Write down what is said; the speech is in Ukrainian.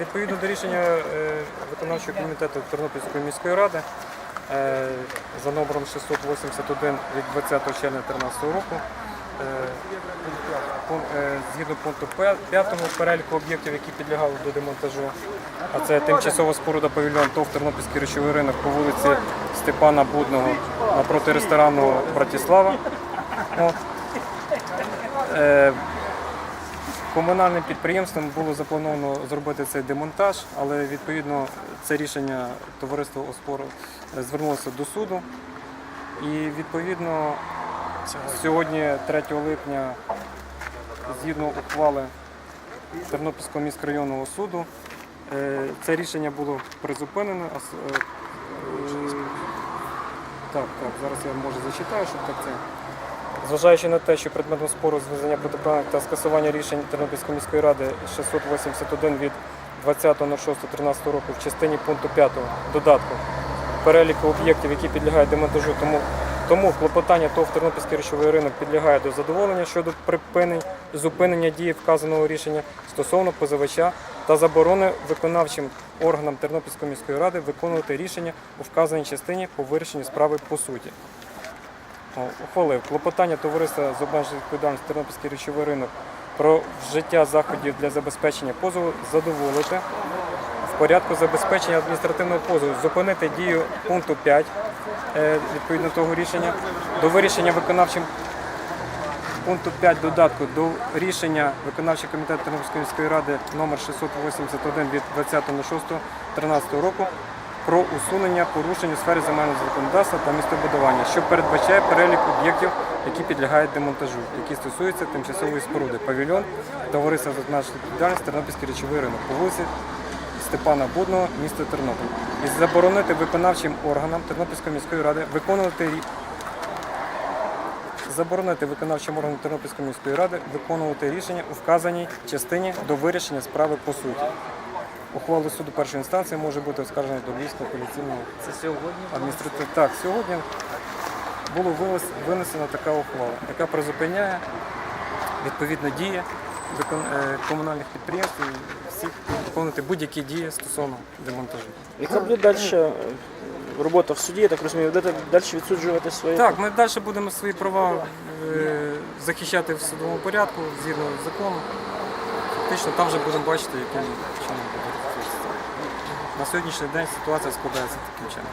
Відповідно до рішення е, виконавчого комітету Тернопільської міської ради е, за номером 681 від 20 червня 2013 року, е, згідно пункту 5 переліку об'єктів, які підлягали до демонтажу, а це тимчасова споруда павільйон ТОВ Тернопільський речовий ринок по вулиці Степана Будного напроти ресторану Братислава. Комунальним підприємством було заплановано зробити цей демонтаж, але відповідно це рішення товариство Оспору звернулося до суду. І відповідно сьогодні, 3 липня, згідно ухвали Тернопільського міськрайонного суду, е, це рішення було призупинено. е, е, Так, так, зараз я може зачитаю, щоб так це. Зважаючи на те, що предметом спору з визнання протиправних та скасування рішень Тернопільської міської ради 681 від 20.06.13 року в частині пункту 5 додатку переліку об'єктів, які підлягають демонтажу, тому, тому клопотання ТОВ Тернопільський речовий ринок підлягає до задоволення щодо припинень, зупинення дії вказаного рішення стосовно позивача та заборони виконавчим органам Тернопільської міської ради виконувати рішення у вказаній частині по вирішенню справи по суті. Ухвалив клопотання товариства з обмеженою відповідальністю Тернопільський речовий ринок про вжиття заходів для забезпечення позову задоволити. В порядку забезпечення адміністративного позову, зупинити дію пункту 5 е, відповідно того рішення до вирішення виконавчим пункту 5 додатку до рішення виконавчого комітету Тернопільської міської ради номер 681 від 20.06.13 року про усунення порушень у сфері земельного законодавства та містобудування, що передбачає перелік об'єктів, які підлягають демонтажу, які стосуються тимчасової споруди, павільйон, товариства з обмеженою відповідальністю Тернопільський речовий ринок по вулиці Степана Будного, місто Тернопіль, і заборонити виконавчим органам Тернопільської міської ради виконувати заборонити виконавчим органам Тернопільської міської ради виконувати рішення у вказаній частині до вирішення справи по суті. Ухвалу суду першої інстанції може бути оскаржена до Львівського апеляційного Це сьогодні? адміністративного. Так, сьогодні було винес- винесена така ухвала, яка призупиняє відповідно дії викон- е, комунальних підприємств і всіх виконувати будь-які дії стосовно демонтажу. Яка буде далі робота в суді, я так розумію, будете далі відсуджувати свої? Так, ми далі будемо свої права е, захищати в судовому порядку згідно закону. Фактично там вже будемо бачити, яким чином буде. На сьогоднішній день ситуація складається таким чином.